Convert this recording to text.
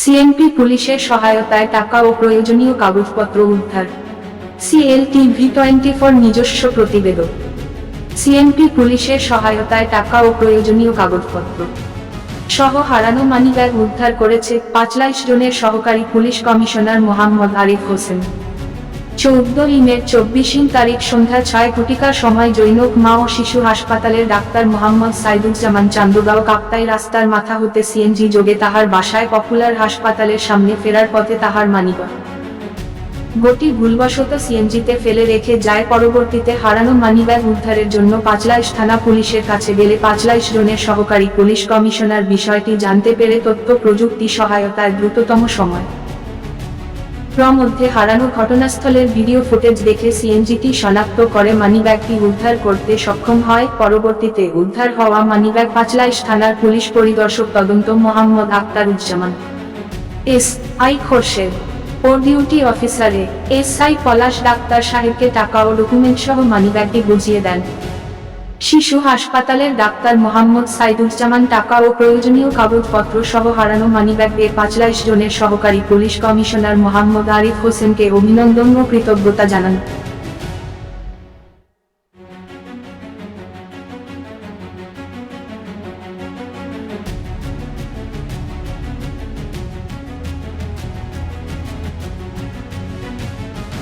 CNP পুলিশের সহায়তায় টাকা ও প্রয়োজনীয় কাগজপত্র উদ্ধার। সিএল টিভি টোয়েন্টি ফোর নিজস্ব প্রতিবেদক। সিএনপি পুলিশের সহায়তায় টাকা ও প্রয়োজনীয় কাগজপত্র। সহ হারানো মানিব্যাগ উদ্ধার করেছে পাঁচলাইশ জনের সহকারী পুলিশ কমিশনার মোহাম্মদ আরিফ হোসেন। চৌদ্দই মে চব্বিশিন তারিখ সন্ধ্যা ছয় ঘটিকার সময় জৈনক মা ও শিশু হাসপাতালের ডাক্তার মোহাম্মদ সাইদুজ্জামান চান্দুগাঁও কাপ্তাই রাস্তার মাথা হতে সিএনজি যোগে তাহার বাসায় পপুলার হাসপাতালের সামনে ফেরার পথে তাহার মানিব্যাগ গতি ভুলবশত সিএনজিতে ফেলে রেখে যায়, পরবর্তীতে হারানো মানিব্যাগ উদ্ধারের জন্য পাঁচলাইশ থানা পুলিশের কাছে গেলে পাঁচলাইশ জনের সহকারী পুলিশ কমিশনার বিষয়টি জানতে পেরে তথ্য প্রযুক্তি সহায়তায় দ্রুততম সময়। মধ্যে হারানো ঘটনাস্থলের ভিডিও ফুটেজ দেখে সিএনজিটি শনাক্ত করে মানিব্যাগটি উদ্ধার করতে সক্ষম হয়। পরবর্তীতে উদ্ধার হওয়া মানিব্যাগ পাঁচলাইশ থানার পুলিশ পরিদর্শক তদন্ত মোহাম্মদ আক্তারুজ্জামান। এস আই খোরশেদ ও ডিউটি অফিসারে। এস আই পলাশ ডাক্তার সাহেবকে টাকা ও ডকুমেন্ট সহ মানিব্যাগটি বুঝিয়ে দেন। শিশু হাসপাতালের ডাক্তার মোহাম্মদ সাইদুজ্জামান টাকা ও প্রয়োজনীয় কাগজপত্র সহ হারানো মানিব্যাগ দিয়ে পাঁচলাইশ জনের সহকারী পুলিশ কমিশনার মোহাম্মদ আরিফ হোসেনকে অভিনন্দন ও কৃতজ্ঞতা জানান।